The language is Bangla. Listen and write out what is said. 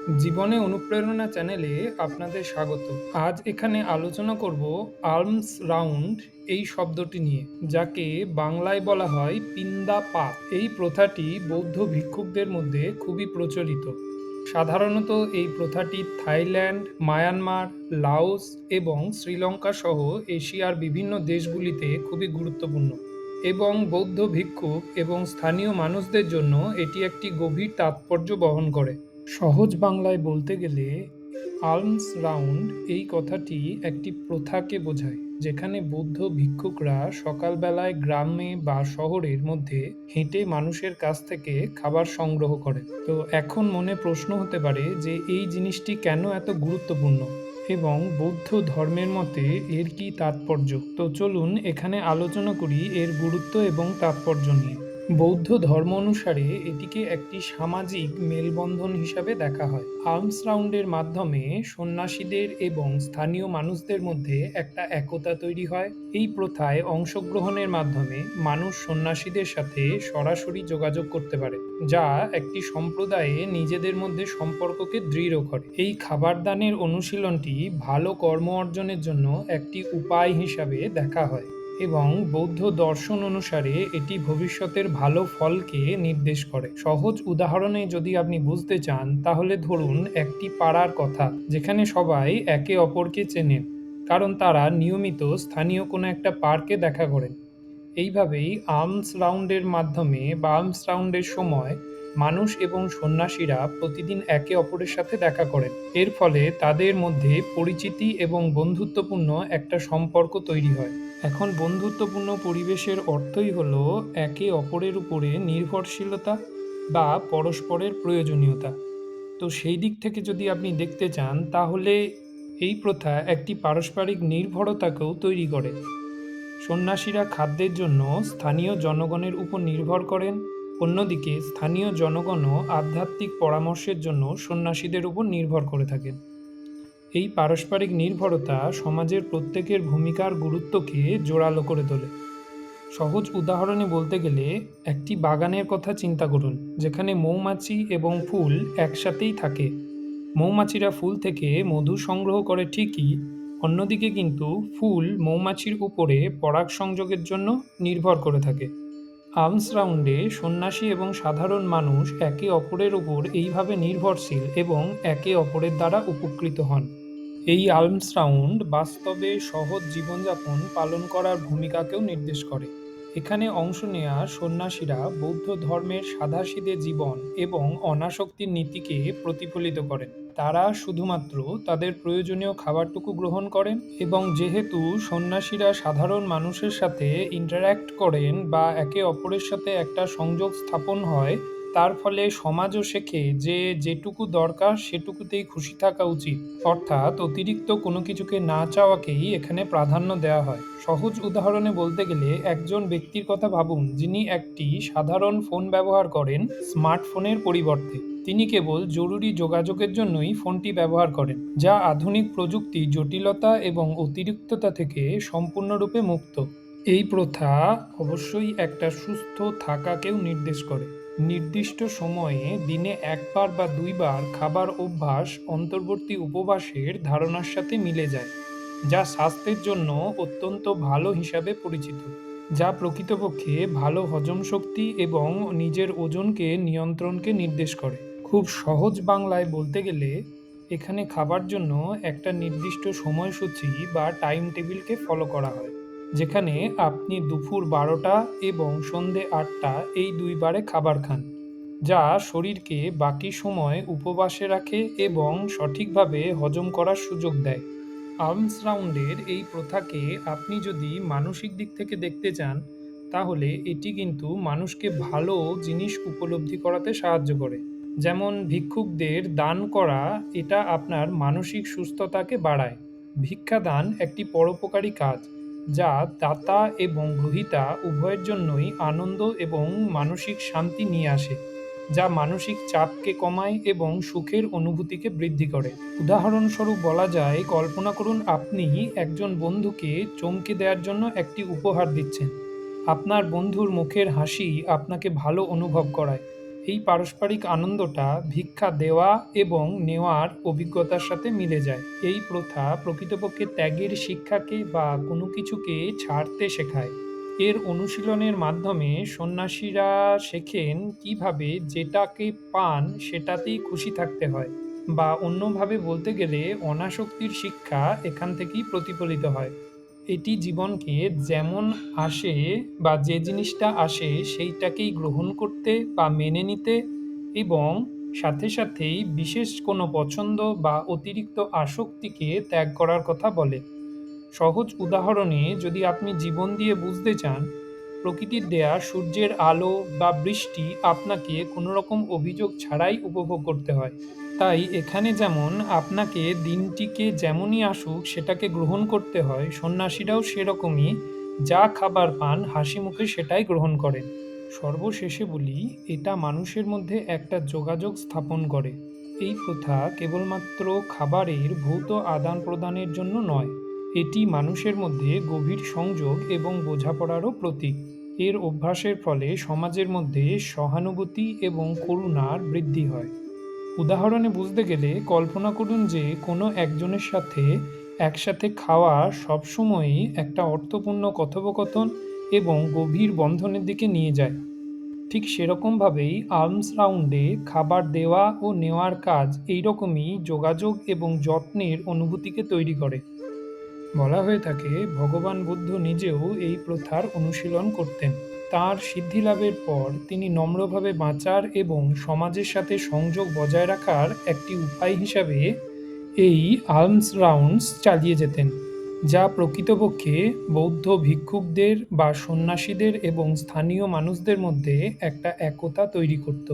জীবনে অনুপ্রেরণা চ্যানেলে আপনাদের স্বাগত। আজ এখানে আলোচনা করব আর্মস রাউন্ড এই শব্দটি নিয়ে, যাকে বাংলায় বলা হয় পিন্দা পাত এই প্রথাটি বৌদ্ধ ভিক্ষুকদের মধ্যে খুবই প্রচলিত। সাধারণত এই প্রথাটি থাইল্যান্ড, মায়ানমার, লাওস এবং শ্রীলঙ্কা সহ এশিয়ার বিভিন্ন দেশগুলিতে খুবই গুরুত্বপূর্ণ এবং বৌদ্ধ ভিক্ষুক এবং স্থানীয় মানুষদের জন্য এটি একটি গভীর তাৎপর্য বহন করে। সহজ বাংলায় বলতে গেলে আর্মস রাউন্ড এই কথাটি একটি প্রথাকে বোঝায়, যেখানে বৌদ্ধ ভিক্ষুকরা সকালবেলায় গ্রামে বা শহরের মধ্যে হেঁটে মানুষের কাছ থেকে খাবার সংগ্রহ করে তো এখন মনে প্রশ্ন হতে পারে যে এই জিনিসটি কেন এত গুরুত্বপূর্ণ? এবং বৌদ্ধ ধর্মের মতে এর কি তাৎপর্য? তো চলুন এখানে আলোচনা করি এর গুরুত্ব এবং তাৎপর্য নিয়ে। বৌদ্ধ ধর্ম অনুসারে এটিকে একটি সামাজিক মেলবন্ধন হিসাবে দেখা হয়। আর্মস রাউন্ডের মাধ্যমে সন্ন্যাসীদের এবং স্থানীয় মানুষদের মধ্যে একটা একতা তৈরি হয়। এই প্রথায় অংশগ্রহণের মাধ্যমে মানুষ সন্ন্যাসীদের সাথে সরাসরি যোগাযোগ করতে পারে, যা একটি সম্প্রদায়ে নিজেদের মধ্যে সম্পর্ককে দৃঢ় করে। এই খাবার দানের অনুশীলনটি ভালো কর্ম অর্জনের জন্য একটি উপায় হিসাবে দেখা হয়। এবং বৌদ্ধ দর্শন অনুসারে এটি ভবিষ্যতের ভালো ফলকে নির্দেশ করে। সহজ উদাহরণে যদি আপনি বুঝতে চান, তাহলে ধরুন একটি পাড়ার কথা, যেখানে সবাই একে অপরকে চেনেন কারণ তারা নিয়মিত স্থানীয় কোনো একটা পার্কে দেখা করেন। এইভাবেই আর্মস রাউন্ডের মাধ্যমে বা আর্মস রাউন্ডের সময় মানুষ এবং সন্ন্যাসীরা প্রতিদিন একে অপরের সাথে দেখা করেন। এর ফলে তাদের মধ্যে পরিচিতি এবং বন্ধুত্বপূর্ণ একটা সম্পর্ক তৈরি হয়। এখন বন্ধুত্বপূর্ণ পরিবেশের অর্থই হল একে অপরের উপরে নির্ভরশীলতা বা পরস্পরের প্রয়োজনীয়তা। তো সেই দিক থেকে যদি আপনি দেখতে চান, তাহলে এই প্রথা একটি পারস্পরিক নির্ভরতাকেও তৈরি করে। সন্ন্যাসীরা খাদ্যের জন্য স্থানীয় জনগণের উপর নির্ভর করেন অন্যদিকে স্থানীয় জনগণও আধ্যাত্মিক পরামর্শের জন্য সন্ন্যাসীদের উপর নির্ভর করে থাকেন। এই পারস্পরিক নির্ভরতা সমাজের প্রত্যেকের ভূমিকার গুরুত্বকে জোরালো করে তোলে। সহজ উদাহরণে বলতে গেলে, একটি বাগানের কথা চিন্তা করুন, যেখানে মৌমাছি এবং ফুল একসাথেই থাকে। মৌমাছিরা ফুল থেকে মধু সংগ্রহ করে ঠিকই, অন্যদিকে কিন্তু ফুল মৌমাছির উপরে পরাগ সংযোগের জন্য নির্ভর করে থাকে। আর্মস রাউন্ডে সন্ন্যাসী এবং সাধারণ মানুষ একে অপরের উপর এইভাবে নির্ভরশীল এবং একে অপরের দ্বারা উপকৃত হন। এই আর্মস রাউন্ড বাস্তবে সহজ জীবনযাপন পালন করার ভূমিকাকেও নির্দেশ করে। এখানে অংশ নেয়া সন্ন্যাসীরা বৌদ্ধ ধর্মের সাধাসিধে জীবন এবং অনাসক্তির নীতিকে প্রতিফলিত করেন। তারা শুধুমাত্র তাদের প্রয়োজনীয় খাবারটুকু গ্রহণ করেন এবং যেহেতু সন্ন্যাসীরা সাধারণ মানুষের সাথে ইন্টারঅ্যাক্ট করেন বা একে অপরের সাথে একটা সংযোগ স্থাপন হয় তার ফলে সমাজও শেখে যে যেটুকু দরকার সেটুকুতেই খুশি থাকা উচিত। অর্থাৎ অতিরিক্ত কোনো কিছুকে না চাওয়াকেই এখানে প্রাধান্য দেওয়া হয়। সহজ উদাহরণে বলতে গেলে একজন ব্যক্তির কথা ভাবুন যিনি একটি সাধারণ ফোন ব্যবহার করেন স্মার্টফোনের পরিবর্তে। তিনি কেবল জরুরি যোগাযোগের জন্যই ফোনটি ব্যবহার করেন, যা আধুনিক প্রযুক্তি, জটিলতা এবং অতিরিক্ততা থেকে সম্পূর্ণরূপে মুক্ত। এই প্রথা অবশ্যই একটা সুস্থ থাকাকেও নির্দেশ করে। নির্দিষ্ট সময়ে দিনে একবার বা দুইবার খাবার অভ্যাস অন্তর্বর্তী উপবাসের ধারণার সাথে মিলে যায়, যা স্বাস্থ্যের জন্য অত্যন্ত ভালো হিসাবে পরিচিত, যা প্রকৃতপক্ষে ভালো হজম শক্তি এবং নিজের ওজনকে নিয়ন্ত্রণকে নির্দেশ করে। খুব সহজ বাংলায় বলতে গেলে, এখানে খাবার জন্য একটা নির্দিষ্ট সময়সূচি বা টাইম টেবিলকে ফলো করা হয়। যেখানে আপনি দুপুর বারোটা এবং সন্ধে আটটা এই দুইবারে খাবার খান, যা শরীরকে বাকি সময় উপবাসে রাখে এবং সঠিকভাবে হজম করার সুযোগ দেয়। আর্মস রাউন্ডের এই প্রথাকে আপনি যদি মানসিক দিক থেকে দেখতে চান, তাহলে এটি কিন্তু মানুষকে ভালো জিনিস উপলব্ধি করাতে সাহায্য করে। যেমন ভিক্ষুকদের দান করা, এটা আপনার মানসিক সুস্থতাকে বাড়ায়। ভিক্ষাদান একটি পরোপকারী কাজ। যা দাতা এবং গ্রহিতা উভয়ের জন্যই আনন্দ এবং মানসিক শান্তি নিয়ে আসে, যা মানসিক চাপকে কমায় এবং সুখের অনুভূতিকে বৃদ্ধি করে। উদাহরণস্বরূপ বলা যায়, কল্পনা করুন আপনি একজন বন্ধুকে চমকে দেওয়ার জন্য একটি উপহার দিচ্ছেন। আপনার বন্ধুর মুখের হাসি আপনাকে ভালো অনুভব করায়। এই পারস্পরিক আনন্দটা ভিক্ষা দেওয়া এবং নেওয়ার অভিজ্ঞতার সাথে মিলে যায়। এই প্রথা প্রকৃতপক্ষে ত্যাগের শিক্ষাকে বা কোনো কিছুকে ছাড়তে শেখায়। এর অনুশীলনের মাধ্যমে সন্ন্যাসীরা শেখেন কীভাবে যেটাকে পান সেটাতেই খুশি থাকতে হয় বা অন্যভাবে বলতে গেলে অনাসক্তির শিক্ষা এখান থেকেই প্রতিফলিত হয়। এটি জীবনকে যেমন আসে বা যে জিনিসটা আসে সেইটাকেই গ্রহণ করতে বা মেনে নিতে এবং সাথে সাথেই বিশেষ কোনো পছন্দ বা অতিরিক্ত আসক্তিকে ত্যাগ করার কথা বলে। সহজ উদাহরণে যদি আপনি জীবন দিয়ে বুঝতে চান, প্রকৃতির দেয়া সূর্যের আলো বা বৃষ্টি আপনাকে কোনো রকম অভিযোগ ছাড়াই উপভোগ করতে হয়। তাই এখানে যেমন আপনাকে দিনটিকে যেমনই আসুক সেটাকে গ্রহণ করতে হয়, সন্ন্যাসীরাও সেরকমই। যা খাবার পান, হাসি মুখে সেটাই গ্রহণ করেন। সর্বশেষে বলি, এটা মানুষের মধ্যে একটা যোগাযোগ স্থাপন করে। এই প্রথা কেবলমাত্র খাবারের ভৌত আদান প্রদানের জন্য নয়, এটি মানুষের মধ্যে গভীর সংযোগ এবং বোঝাপড়ারও প্রতীক। এর অভ্যাসের ফলে সমাজের মধ্যে সহানুভূতি এবং করুণার বৃদ্ধি হয়। উদাহরণে বুঝতে গেলে কল্পনা করুন যে কোনো একজনের সাথে একসাথে খাওয়া সবসময়ই একটা অর্থপূর্ণ কথোপকথন এবং গভীর বন্ধনের দিকে নিয়ে যায়। ঠিক সেরকমভাবেই আর্মস রাউন্ডে খাবার দেওয়া ও নেওয়ার কাজ এইরকমই যোগাযোগ এবং যত্নের অনুভূতিকে তৈরি করে। বলা হয়ে থাকে, ভগবান বুদ্ধ নিজেও এই প্রথার অনুশীলন করতেন। তার সিদ্ধিলাভের পর তিনি নম্রভাবে বাঁচার এবং সমাজের সাথে সংযোগ বজায় রাখার একটি উপায় হিসাবে এই আর্মস রাউন্ডস চালিয়ে যেতেন, যা প্রকৃতপক্ষে বৌদ্ধ ভিক্ষুকদের বা সন্ন্যাসীদের এবং স্থানীয় মানুষদের মধ্যে একটা একতা তৈরি করত।